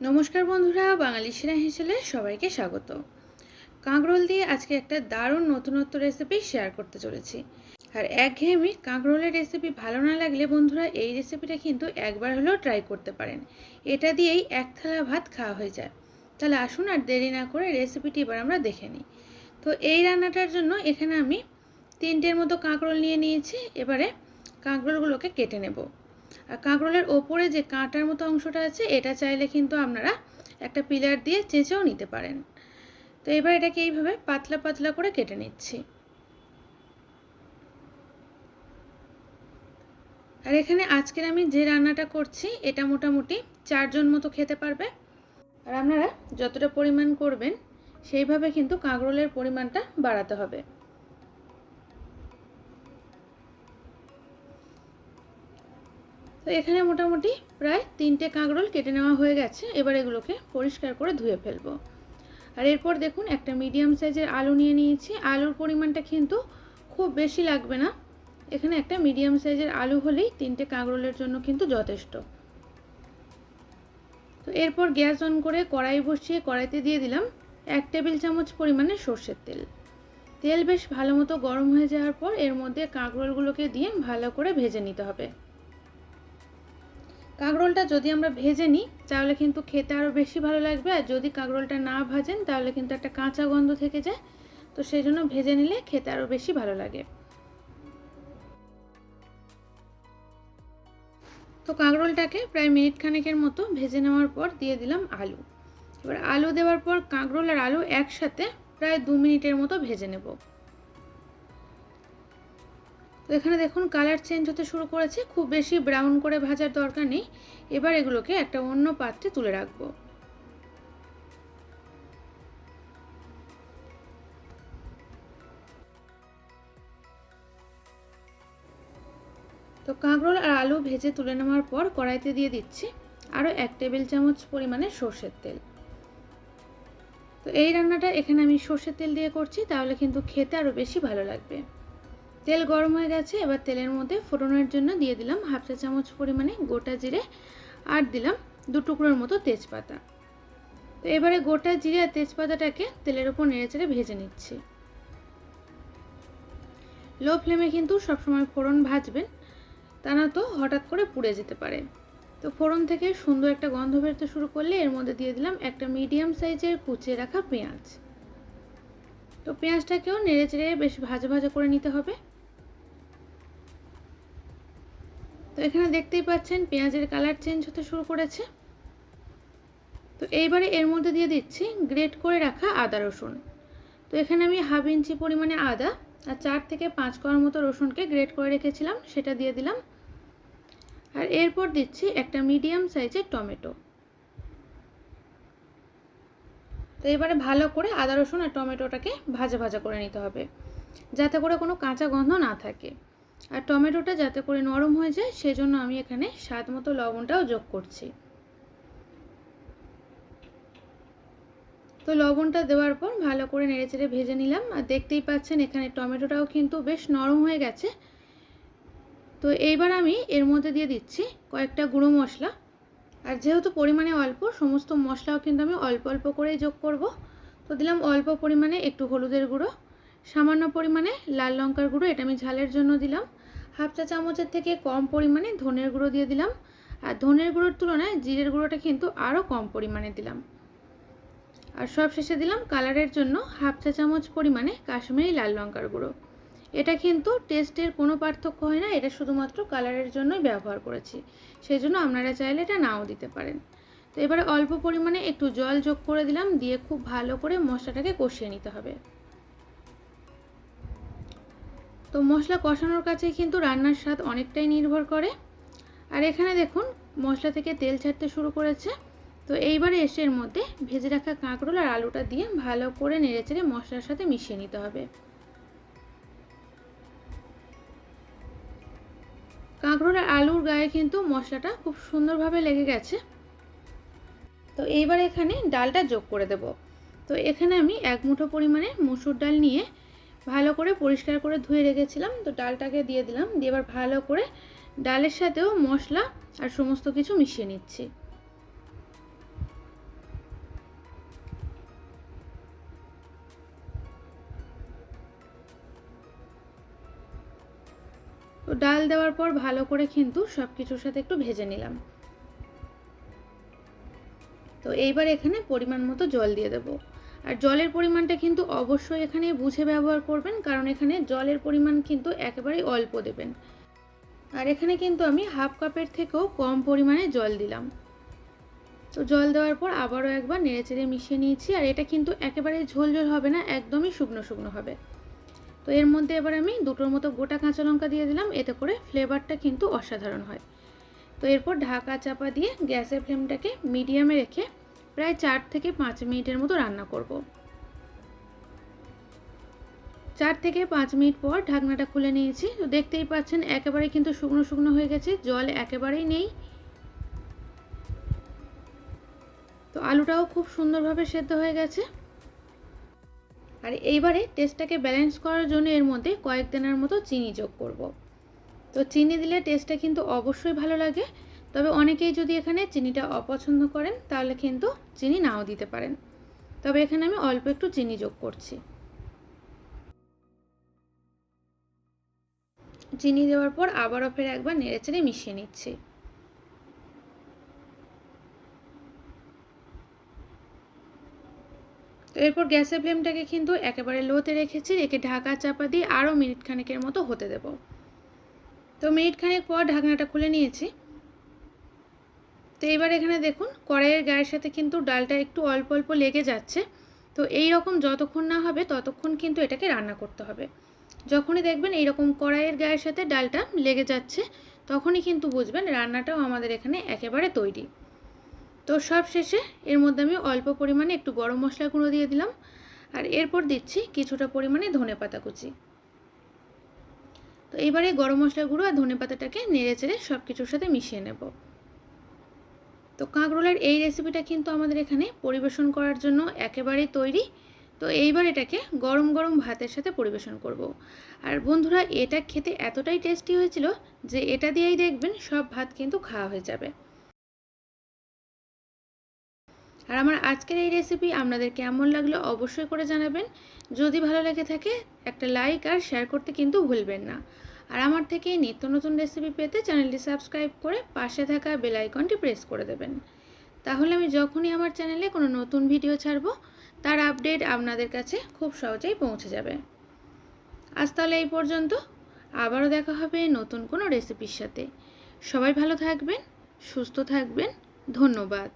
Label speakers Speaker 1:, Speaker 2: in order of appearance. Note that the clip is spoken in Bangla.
Speaker 1: নমস্কার বন্ধুরা, বাঙালি সেরা হিসেলে সবাইকে স্বাগত। কাঁকরোল দিয়ে আজকে একটা দারুণ নতুনত্ব রেসিপি শেয়ার করতে চলেছি। আর একঘেয়েমি কাঁকরোলের রেসিপি ভালো না লাগলে বন্ধুরা এই রেসিপিটা কিন্তু একবার হলেও ট্রাই করতে পারেন। এটা দিয়েই এক থালা ভাত খাওয়া হয়ে যায়। তাহলে আসুন আর দেরি না করে রেসিপিটি এবার আমরা দেখে নিই। তো এই রান্নাটার জন্য এখানে আমি তিনটের মতো কাঁকরোল নিয়ে নিয়েছি। এবারে কাঁকরোলগুলোকে কেটে নেব। আর কাঁকরোলের ওপরে যে কাঁটার মতো অংশটা আছে, এটা চাইলে কিন্তু আপনারা একটা পিলার দিয়ে চেঁচেও নিতে পারেন। তো এবার এটাকে এইভাবে পাতলা পাতলা করে কেটে নিচ্ছি। আর এখানে আজকের আমি যে রান্নাটা করছি, এটা মোটামুটি চারজন মতো খেতে পারবে। আর আপনারা যতটা পরিমাণ করবেন, সেইভাবে কিন্তু কাঁকরোলের পরিমাণটা বাড়াতে হবে। তো এখানে মোটামুটি প্রায় তিনটে কাঁকরোল কেটে নেওয়া হয়ে গেছে। এবার এগুলোকে পরিষ্কার করে ধুয়ে ফেলব। আর এরপর দেখুন, একটা মিডিয়াম সাইজের আলু নিয়ে নিয়েছি। আলুর পরিমাণটা কিন্তু খুব বেশি লাগবে না। এখানে একটা মিডিয়াম সাইজের আলু হলেই তিনটে কাঁকরোলের জন্য কিন্তু যথেষ্ট। তো এরপর গ্যাস অন করে কড়াই বসিয়ে কড়াইতে দিয়ে দিলাম এক টেবিল চামচ পরিমাণে সর্ষের তেল। তেল বেশ ভালো মতো গরম হয়ে যাওয়ার পর এর মধ্যে কাঁকরোলগুলোকে দিয়ে ভালো করে ভেজে নিতে হবে। কাঁকরোলটা যদি আমরা ভেজে নিই, তাহলে কিন্তু খেতে আরও বেশি ভালো লাগবে। আর যদি কাঁকরোলটা না ভাজেন, তাহলে কিন্তু একটা কাঁচা গন্ধ থেকে যায়। তো সেই জন্য ভেজে নিলে খেতে আরও বেশি ভালো লাগে। তো কাঁকরোলটাকে প্রায় মিনিট খানেকের মতো ভেজে নেওয়ার পর দিয়ে দিলাম আলু। এবার আলু দেওয়ার পর কাঁকরোল আর আলু একসাথে প্রায় দু মিনিটের মতো ভেজে নেব। তো এখানে দেখুন কালার চেঞ্জ হতে শুরু করেছে। খুব বেশি ব্রাউন করে ভাজার দরকার নেই। এবার এগুলোকে একটা অন্য পাত্রে তুলে রাখব। তো কাঁকরোল আর আলু ভেজে তুলে নেওয়ার পর কড়াইতে দিয়ে দিচ্ছি আরও এক টেবিল চামচ পরিমাণে সর্ষের তেল। তো এই রান্নাটা এখানে আমি সর্ষের তেল দিয়ে করছি, তাহলে কিন্তু খেতে আরও বেশি ভালো লাগবে। তেল গরম হয়ে গেছে, এবার তেলের মধ্যে ফোড়নের জন্য দিয়ে দিলাম হাফ চা চামচ পরিমাণে গোটা জিরে আর দিলাম দু টুকরোর মতো তেজপাতা। তো এবারে গোটা জিরে আর তেজপাতাটাকে তেলের উপর নেড়েচেড়ে ভেজে নিচ্ছি। লো ফ্লেমে কিন্তু সবসময় ফোড়ন ভাজবেন, তা না তো হঠাৎ করে পুড়ে যেতে পারে। তো ফোড়ন থেকে সুন্দর একটা গন্ধ বেরোতে শুরু করলে এর মধ্যে দিয়ে দিলাম একটা মিডিয়াম সাইজের কুচিয়ে রাখা পেঁয়াজ। তো পেঁয়াজটাকেও নেড়ে চেড়ে বেশ ভাজা ভাজা করে নিতে হবে। তো এখানে দেখতেই পাচ্ছেন পেঁয়াজের কালার চেঞ্জ হতে শুরু করেছে। তো এইবারে এর মধ্যে দিয়ে দিচ্ছি গ্রেট করে রাখা আদা রসুন। তো এখানে আমি হাফ ইঞ্চি পরিমাণে আদা আর চার থেকে পাঁচ কোয়ার মতো রসুনকে গ্রেট করে রেখেছিলাম, সেটা দিয়ে দিলাম। আর এরপর দিচ্ছি একটা মিডিয়াম সাইজের টমেটো। তো এবারে ভালো করে আদা রসুন আর টমেটোটাকে ভাজা ভাজা করে নিতে হবে, যাতে করে কোনো কাঁচা গন্ধ না থাকে। আর টমেটোটা যাতে করে নরম হয়ে যায়, সেজন্য আমি এখানে স্বাদ মতো লবণটাও যোগ করছি। তো লবণটা দেওয়ার পর ভালো করে নেড়েচেড়ে ভেজে নিলাম। আর দেখতেই পাচ্ছেন এখানে টমেটোটাও কিন্তু বেশ নরম হয়ে গেছে। তো এইবার আমি এর মধ্যে দিয়ে দিচ্ছি কয়েকটা গুঁড়ো মশলা। আর যেহেতু পরিমাণে অল্প, সমস্ত মশলাও কিন্তু আমি অল্প অল্প করেই যোগ করব। তো দিলাম অল্প পরিমাণে একটু হলুদের গুঁড়ো, সামান্য পরিমাণে লাল লঙ্কার গুঁড়ো, এটা আমি ঝালের জন্য দিলাম। হাফ চা চামচের থেকে কম পরিমাণে ধনের গুঁড়ো দিয়ে দিলাম। আর ধনের গুঁড়োর তুলনায় জিরের গুঁড়োটা কিন্তু আরও কম পরিমাণে দিলাম। আর সব শেষে দিলাম কালারের জন্য হাফ চা চামচ পরিমাণে কাশ্মীরি লাল লঙ্কার গুঁড়ো। এটা কিন্তু টেস্টের কোনো পার্থক্য হয় না, এটা শুধুমাত্র কালারের জন্যই ব্যবহার করেছি। সেই জন্য আপনারা চাইলে এটা নাও দিতে পারেন। তো এবারে অল্প পরিমাণে একটু জল যোগ করে দিলাম, দিয়ে খুব ভালো করে মশলাটাকে কষিয়ে নিতে হবে। তো মশলা কষানোর কাছে কিন্তু রান্নার স্বাদ অনেকটাই নির্ভর করে। আর এখানে দেখুন, মশলা থেকে তেল ছাড়তে শুরু করেছে। তো এইবারে এসে এর মধ্যে ভেজে রাখা কাঁকরোল আর আলুটা দিয়ে ভালো করে নেড়েচেড়ে মশলার সাথে মিশিয়ে নিতে হবে। কাঁকরোল আর আলুর গায়ে কিন্তু মশলাটা খুব সুন্দরভাবে লেগে গেছে। তো এইবার এখানে ডালটা যোগ করে দেব। তো এখানে আমি এক মুঠো পরিমাণে মুসুর ডাল নিয়ে ভালো করে পরিষ্কার করে ধুয়ে রেখেছিলাম। তো ডালটাকে দিয়ে দিলাম। দিয়ে এবার ভালো করে ডালের সাথেও মশলা আর সমস্ত কিছু মিশিয়ে নিচ্ছি। তো ডাল দেওয়ার পর ভালো করে কিন্তু সব কিছুর সাথে একটু ভেজে নিলাম। তো এইবার এখানে পরিমাণ মতো জল দিয়ে দেবো। আর জলের পরিমাণটা কিন্তু অবশ্যই এখানে বুঝে ব্যবহার করবেন, কারণ এখানে জলের পরিমাণ কিন্তু একেবারেই অল্প দেবেন। আর এখানে কিন্তু আমি হাফ কাপের থেকেও কম পরিমাণে জল দিলাম। তো জল দেওয়ার পর আবারও একবার নেড়েচেড়ে মিশিয়ে নিয়েছি, আর এটা কিন্তু একেবারে ঝোল ঝোল হবে না, একদমই শুকনো শুকনো হবে। তো এর মধ্যে এবার আমি দুটোর মতো গোটা কাঁচা লঙ্কা দিয়ে দিলাম, এতে করে ফ্লেভারটা কিন্তু অসাধারণ হয়। তো এরপর ঢাকা চাপা দিয়ে গ্যাসের ফ্লেমটাকে মিডিয়ামে রেখে প্রায় চার থেকে পাঁচ মিনিটের মতো রান্না করব। চার থেকে পাঁচ মিনিট পর ঢাকনাটা খুলে নিয়েছি। তো দেখতেই পাচ্ছেন একেবারে কিন্তু শুকনো শুকনো হয়ে গেছে, জল একেবারেই নেই। তো আলুটাও খুব সুন্দরভাবে সেদ্ধ হয়ে গেছে। আর এইবারে টেস্টটাকে ব্যালেন্স করার জন্য এর মধ্যে কয়েক দিনের মতো চিনি যোগ করব। তো চিনি দিলে টেস্টটা কিন্তু অবশ্যই ভালো লাগে। তবে অনেকেই যদি এখানে চিনিটা অপছন্দ করেন, তাহলে কিন্তু চিনি নাও দিতে পারেন। তবে এখানে আমি অল্প একটু চিনি যোগ করছি। চিনি দেওয়ার পর আবারও ফের একবার নেড়েচেড়ে মিশিয়ে নিচ্ছি। এরপর গ্যাসের ফ্লেমটাকে কিন্তু একেবারে লোতে রেখেছি, রেখে ঢাকা চাপা দিয়ে আরও মিনিট খানেকের মতো হতে দেব। তো মিনিট খানেক পর ঢাকনাটা খুলে নিয়েছি। তো এবার এখানে দেখুন, কড়াইয়ের গায়ের সাথে কিন্তু ডালটা একটু অল্প অল্প লেগে যাচ্ছে। তো এই রকম যতক্ষণ না হবে, ততক্ষণ কিন্তু এটাকে রান্না করতে হবে। যখনই দেখবেন এইরকম কড়াইয়ের গায়ের সাথে ডালটা লেগে যাচ্ছে, তখনই কিন্তু বুঝবেন রান্নাটাও আমাদের এখানে একেবারে তৈরি। তো সব শেষে এর মধ্যে আমি অল্প পরিমাণে একটু গরম মশলা গুঁড়ো দিয়ে দিলাম। আর এরপর দিচ্ছি কিছুটা পরিমাণে ধনে পাতা কুচি। তো এইবারে গরম মশলা গুঁড়ো আর ধনে পাতাটাকে নেড়ে চেড়ে সব কিছুর সাথে মিশিয়ে নেব। তো কাঁকরোলের এই রেসিপিটা কিন্তু আমাদের এখানে পরিবেশন করার জন্য একেবারেই তৈরি। তো এইবার এটাকে গরম গরম ভাতের সাথে পরিবেশন করব। আর বন্ধুরা, এটা খেতে এতটাই টেস্টি হয়েছিল যে এটা দিয়েই দেখবেন সব ভাত কিন্তু খাওয়া হয়ে যাবে। আর আমার আজকের এই রেসিপি আপনাদের কেমন লাগল অবশ্যই করে জানাবেন। যদি ভালো লেগে থাকে, একটা লাইক আর শেয়ার করতে কিন্তু ভুলবেন না। আর আমার থেকে নিত্য নতুন রেসিপি পেতে চ্যানেলটি সাবস্ক্রাইব করে পাশে থাকা বেল আইকনটি প্রেস করে দেবেন। তাহলে আমি যখনই আমার চ্যানেলে কোনো নতুন ভিডিও ছাড়বো, তার আপডেট আপনাদের কাছে খুব সহজেই পৌঁছে যাবে। আজ তাহলে এই পর্যন্ত। আবারও দেখা হবে নতুন কোনো রেসিপির সাথে। সবাই ভালো থাকবেন, সুস্থ থাকবেন। ধন্যবাদ।